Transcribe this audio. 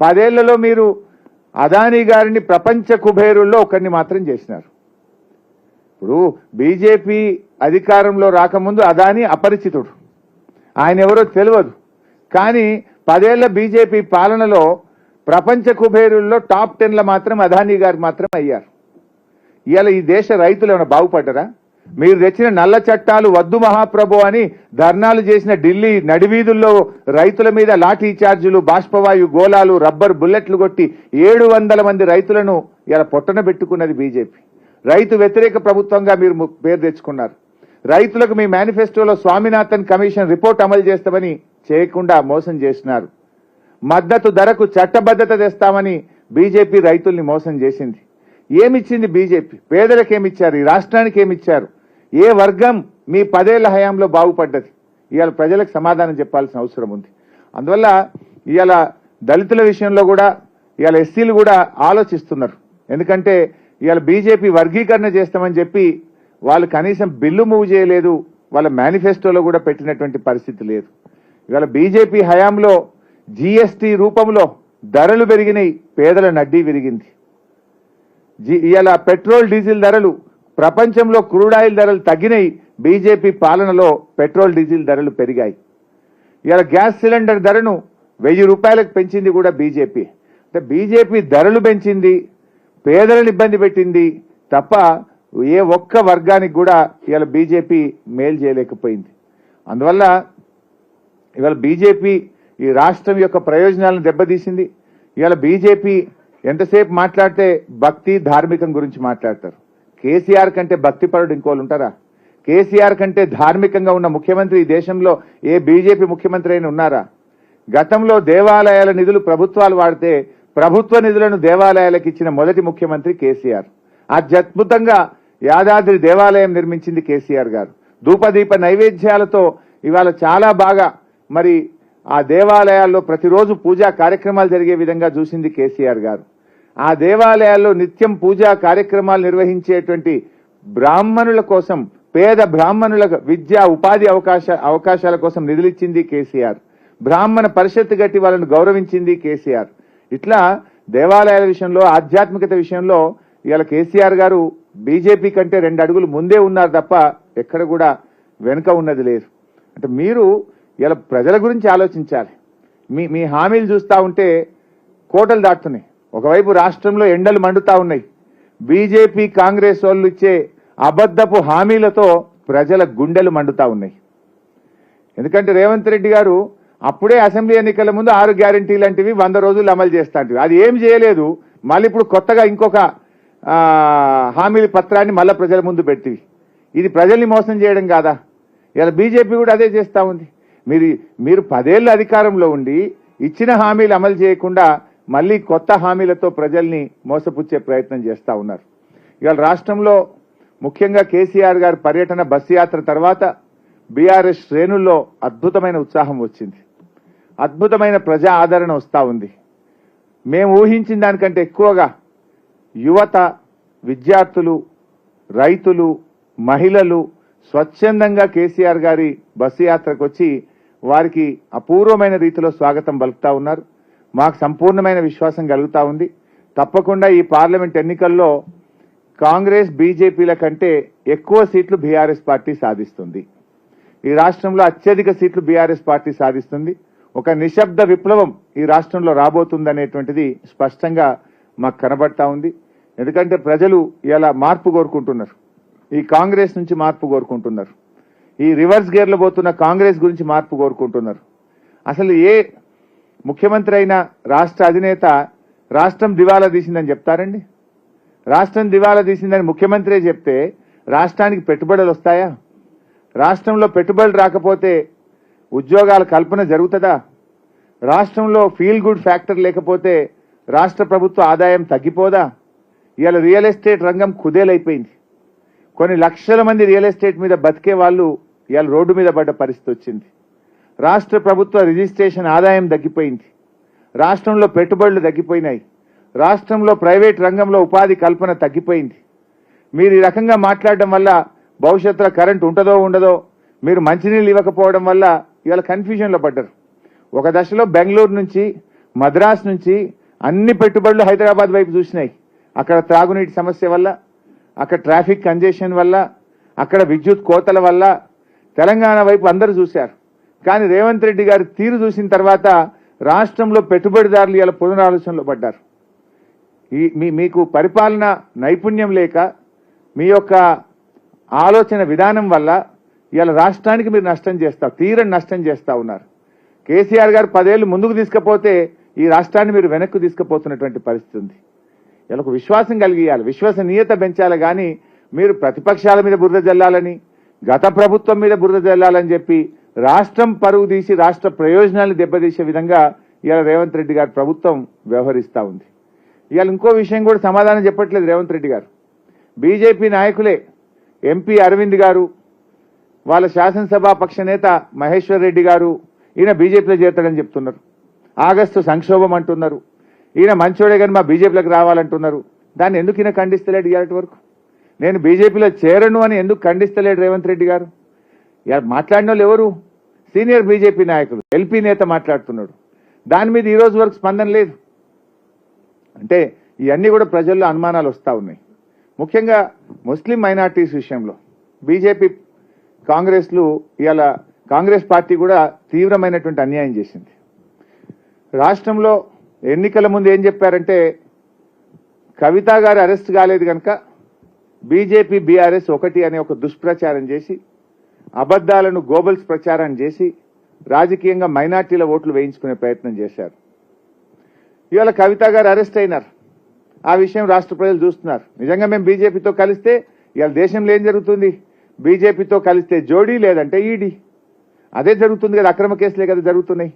పదేళ్ళలో మీరు అదానీ గారిని ప్రపంచ కుబేరుల్లో ఒకరిని మాత్రం చేసినారు. ఇప్పుడు బీజేపీ అధికారంలో రాకముందు అదానీ అపరిచితుడు. ఆయన ఎవరో తెలియదు. కానీ పదేళ్ళ బీజేపీ పాలనలో ప్రపంచ కుబేరుల్లో టాప్ టెన్లో మాత్రం అదానీ గారు మాత్రం అయ్యారు. ఇవాళ ఈ దేశ రైతులు ఏమైనా బాగుపడ్డరా? మీరు తెచ్చిన నల్ల చట్టాలు వద్దు మహాప్రభు అని ధర్నాలు చేసిన ఢిల్లీ నడివీధుల్లో రైతుల మీద లాఠీ ఛార్జీలు బాష్పవాయు గోళాలు రబ్బర్ బుల్లెట్లు కొట్టి ఏడు వందల మంది రైతులను ఇలా పొట్టన పెట్టుకున్నది బీజేపీ. రైతు వ్యతిరేక ప్రభుత్వంగా మీరు పేరు తెచ్చుకున్నారు. రైతులకు మీ మేనిఫెస్టోలో స్వామినాథన్ కమిషన్ రిపోర్ట్ అమలు చేస్తామని చేయకుండా మోసం చేసినారు. మద్దతు ధరకు చట్టబద్ధత తెస్తామని బీజేపీ రైతుల్ని మోసం చేసింది. ఏమిచ్చింది బీజేపీ? పేదలకు ఏమిచ్చారు ఈ రాష్ట్రానికి ఏమిచ్చారు ఏ వర్గం మీ పదేళ్ళ హయాంలో బాగుపడ్డది? ఇవాళ ప్రజలకు సమాధానం చెప్పాల్సిన అవసరం ఉంది. అందువల్ల ఇవాళ దళితుల విషయంలో కూడా ఇవాళ ఎస్సీలు కూడా ఆలోచిస్తున్నారు. ఎందుకంటే ఇవాళ బీజేపీ వర్గీకరణ చేస్తామని చెప్పి వాళ్ళు కనీసం బిల్లు మూవ్ చేయలేదు వాళ్ళ మేనిఫెస్టోలో కూడా పెట్టినటువంటి పరిస్థితి లేదు. ఇవాళ బీజేపీ హయాంలో జీఎస్టీ రూపంలో ధరలు పెరిగినాయి పేదల నడ్డీ విరిగింది. ఇలా పెట్రోల్ డీజిల్ ధరలు ప్రపంచంలో క్రూడ్ ఆయిల్ ధరలు తగ్గినాయి. బీజేపీ పాలనలో పెట్రోల్ డీజిల్ ధరలు పెరిగాయి. ఇలా గ్యాస్ సిలిండర్ ధరను వెయ్యి రూపాయలకు పెంచింది కూడా బీజేపీ. అంటే బీజేపీ ధరలు పెంచింది పేదలను ఇబ్బంది పెట్టింది తప్ప ఏ ఒక్క వర్గానికి కూడా ఇవాళ బీజేపీ మేలు చేయలేకపోయింది. అందువల్ల ఇవాళ బీజేపీ ఈ రాష్ట్రం యొక్క ప్రయోజనాలను దెబ్బతీసింది. ఇవాళ బీజేపీ ఎంతసేపు మాట్లాడితే భక్తి ధార్మికం గురించి మాట్లాడతారు? కేసీఆర్ కంటే భక్తిపరుడు ఇంకోళ్ళు ఉంటారా? కేసీఆర్ కంటే ధార్మికంగా ఉన్న ముఖ్యమంత్రి ఈ దేశంలో ఏ బీజేపీ ముఖ్యమంత్రి అయినా ఉన్నారా? గతంలో దేవాలయాల నిధులు ప్రభుత్వాలు వాడితే ప్రభుత్వ నిధులను దేవాలయాలకు ఇచ్చిన మొదటి ముఖ్యమంత్రి కేసీఆర్. అత్యద్భుతంగా యాదాద్రి దేవాలయం నిర్మించింది కేసీఆర్ గారు. ధూపదీప నైవేద్యాలతో ఇవాళ చాలా బాగా మరి ఆ దేవాలయాల్లో ప్రతిరోజు పూజా కార్యక్రమాలు జరిగే విధంగా చూసింది కేసీఆర్ గారు. ఆ దేవాలయాల్లో నిత్యం పూజా కార్యక్రమాలు నిర్వహించేటువంటి బ్రాహ్మణుల కోసం పేద బ్రాహ్మణుల విద్యా ఉపాధి అవకాశ అవకాశాల కోసం నిధులిచ్చింది కేసీఆర్. బ్రాహ్మణ పరిషత్తు గట్టి వాళ్ళను గౌరవించింది కేసీఆర్. ఇట్లా దేవాలయాల విషయంలో ఆధ్యాత్మికత విషయంలో ఇవాళ కేసీఆర్ గారు బీజేపీ కంటే రెండు అడుగులు ముందే ఉన్నారు తప్ప ఎక్కడ కూడా వెనుక ఉన్నది లేదు. అంటే మీరు ఇలా ప్రజల గురించి ఆలోచించాలి. మీ మీ హామీలు చూస్తా ఉంటే కోటలు దాటుతున్నాయి. ఒకవైపు రాష్ట్రంలో ఎండలు మండుతా ఉన్నాయి. బీజేపీ కాంగ్రెస్ వాళ్ళు ఇచ్చే అబద్ధపు హామీలతో ప్రజల గుండెలు మండుతా ఉన్నాయి. ఎందుకంటే రేవంత్ రెడ్డి గారు అప్పుడే అసెంబ్లీ ఎన్నికల ముందు ఆరు గ్యారంటీ లాంటివి వంద రోజులు అమలు చేస్తాంటివి అది ఏం చేయలేదు. మళ్ళీ ఇప్పుడు కొత్తగా ఇంకొక హామీల పత్రాన్ని మళ్ళీ ప్రజల ముందు పెట్టి ఇది ప్రజల్ని మోసం చేయడం కాదా? ఇలా బీజేపీ కూడా అదే చేస్తూ ఉంది. మీరు మీరు పదేళ్ళ అధికారంలో ఉండి ఇచ్చిన హామీలు అమలు చేయకుండా మళ్ళీ కొత్త హామీలతో ప్రజల్ని మోసపుచ్చే ప్రయత్నం చేస్తా ఉన్నారు. ఇవాళ రాష్ట్రంలో ముఖ్యంగా కేసీఆర్ గారి పర్యటన బస్సు యాత్ర తర్వాత బీఆర్ఎస్ శ్రేణుల్లో అద్భుతమైన ఉత్సాహం వచ్చింది. అద్భుతమైన ప్రజా ఆదరణ వస్తా ఉంది. మేము ఊహించిన దానికంటే ఎక్కువగా యువత విద్యార్థులు రైతులు మహిళలు స్వచ్ఛందంగా కేసీఆర్ గారి బస్సు యాత్రకు వచ్చి వారికి అపూర్వమైన రీతిలో స్వాగతం పలుకుతా ఉన్నారు. మాకు సంపూర్ణమైన విశ్వాసం కలుగుతా ఉంది. తప్పకుండా ఈ పార్లమెంట్ ఎన్నికల్లో కాంగ్రెస్ బీజేపీల కంటే ఎక్కువ సీట్లు బీఆర్ఎస్ పార్టీ సాధిస్తుంది. ఈ రాష్ట్రంలో అత్యధిక సీట్లు బీఆర్ఎస్ పార్టీ సాధిస్తుంది. ఒక నిశ్శబ్ద విప్లవం ఈ రాష్ట్రంలో రాబోతుందనేటువంటిది స్పష్టంగా మాకు కనబడతా ఉంది. ఎందుకంటే ప్రజలు ఇలా మార్పు కోరుకుంటున్నారు. ఈ కాంగ్రెస్ నుంచి మార్పు కోరుకుంటున్నారు. ఈ రివర్స్ గేర్లో పోతున్న కాంగ్రెస్ గురించి మార్పు కోరుకుంటున్నారు. అసలు ఏ ముఖ్యమంత్రి అయిన రాష్ట్ర అధినేత రాష్ట్రం దివాలా తీసిందని చెప్తారండి? రాష్ట్రం దివాలా తీసిందని ముఖ్యమంత్రే చెప్తే రాష్ట్రానికి పెట్టుబడులు వస్తాయా? రాష్ట్రంలో పెట్టుబడులు రాకపోతే ఉద్యోగాల కల్పన జరుగుతుందా? రాష్ట్రంలో ఫీల్ గుడ్ ఫ్యాక్టర్ లేకపోతే రాష్ట్ర ప్రభుత్వ ఆదాయం తగ్గిపోదా? ఇవాళ రియల్ ఎస్టేట్ రంగం కుదేలైపోయింది. కొన్ని లక్షల మంది రియల్ ఎస్టేట్ మీద బతికే వాళ్ళు ఇవాళ రోడ్డు మీద పడ్డ పరిస్థితి వచ్చింది. రాష్ట్ర ప్రభుత్వ రిజిస్ట్రేషన్ ఆదాయం తగ్గిపోయింది. రాష్ట్రంలో పెట్టుబడులు తగ్గిపోయినాయి. రాష్ట్రంలో ప్రైవేట్ రంగంలో ఉపాధి కల్పన తగ్గిపోయింది. మీరు ఈ రకంగా మాట్లాడడం వల్ల భవిష్యత్తులో కరెంట్ ఉంటుందో ఉండదో మీరు మంచినీళ్ళు ఇవ్వకపోవడం వల్ల ఇవాళ కన్ఫ్యూజన్లో పడ్డారు. ఒక దశలో బెంగళూరు నుంచి మద్రాస్ నుంచి అన్ని పెట్టుబడులు హైదరాబాద్ వైపు చూసినాయి. అక్కడ త్రాగునీటి సమస్య వల్ల అక్కడ ట్రాఫిక్ కంజెషన్ వల్ల అక్కడ విద్యుత్ కోతల వల్ల తెలంగాణ వైపు అందరూ చూశారు. కానీ రేవంత్ రెడ్డి గారి తీరు చూసిన తర్వాత రాష్ట్రంలో పెట్టుబడిదారులు ఇలా పునరాలోచనలో పడ్డారు. ఈ మీ మీకు పరిపాలన నైపుణ్యం లేక మీ యొక్క ఆలోచన విధానం వల్ల ఇలా రాష్ట్రానికి మీరు నష్టం చేస్తా తీరని నష్టం చేస్తా ఉన్నారు. కేసీఆర్ గారు పదేళ్ళు ముందుకు తీసుకపోతే ఈ రాష్ట్రాన్ని మీరు వెనక్కు తీసుకుపోతున్నటువంటి పరిస్థితి ఉంది. ఇలా విశ్వాసం కలిగియాలి విశ్వసనీయత పెంచాలి కానీ మీరు ప్రతిపక్షాల మీద బురద జల్లాలని గత ప్రభుత్వం మీద బురద జల్లాలని చెప్పి రాష్ట్రం పరువు తీసి రాష్ట్ర ప్రయోజనాలు దెబ్బతీసే విధంగా ఇవాళ రేవంత్ రెడ్డి గారు ప్రభుత్వం వ్యవహరిస్తూ ఉంది. ఇవాళ ఇంకో విషయం కూడా సమాధానం చెప్పట్లేదు రేవంత్ రెడ్డి గారు. బీజేపీ నాయకులే ఎంపీ అరవింద్ గారు వాళ్ళ శాసనసభా పక్ష నేత మహేశ్వర్ రెడ్డి గారు ఈయన బీజేపీలో చేరతాడని చెప్తున్నారు. ఆగస్టు సంక్షోభం అంటున్నారు. ఈయన మంచోడే కానీ మా బీజేపీలోకి రావాలంటున్నారు. దాన్ని ఎందుకు ఈయన ఖండిస్తలేడు ఇలాంటి వరకు? నేను బీజేపీలో చేరను అని ఎందుకు ఖండిస్తలేడు రేవంత్ రెడ్డి గారు? ఇలా మాట్లాడిన వాళ్ళు ఎవరు? సీనియర్ బీజేపీ నాయకులు. ఎల్పీ నేత మాట్లాడుతున్నాడు. దాని మీద ఈ రోజు వరకు స్పందన లేదు. అంటే ఇవన్నీ కూడా ప్రజల్లో అనుమానాలు వస్తూ ఉన్నాయి. ముఖ్యంగా ముస్లిం మైనార్టీస్ విషయంలో బీజేపీ కాంగ్రెస్లు ఇవాళ కాంగ్రెస్ పార్టీ కూడా తీవ్రమైనటువంటి అన్యాయం చేసింది. రాష్ట్రంలో ఎన్నికల ముందు ఏం చెప్పారంటే కవిత గారు అరెస్ట్ కాలేదు కనుక బీజేపీ బీఆర్ఎస్ ఒకటి అనే ఒక దుష్ప్రచారం చేసి అబద్దాలను గోబల్స్ ప్రచారం చేసి రాజకీయంగా మైనార్టీల ఓట్లు వేయించుకునే ప్రయత్నం చేశారు. ఇవాళ కవిత గారు అరెస్ట్ అయినారు. ఆ విషయం రాష్ట్ర ప్రజలు చూస్తున్నారు. నిజంగా మేము బీజేపీతో కలిస్తే ఇవాళ దేశంలో ఏం జరుగుతుంది? బీజేపీతో కలిస్తే జోడీ లేదంటే ఈడీ. అదే జరుగుతుంది కదా అక్రమ కేసులే కదా జరుగుతున్నాయి.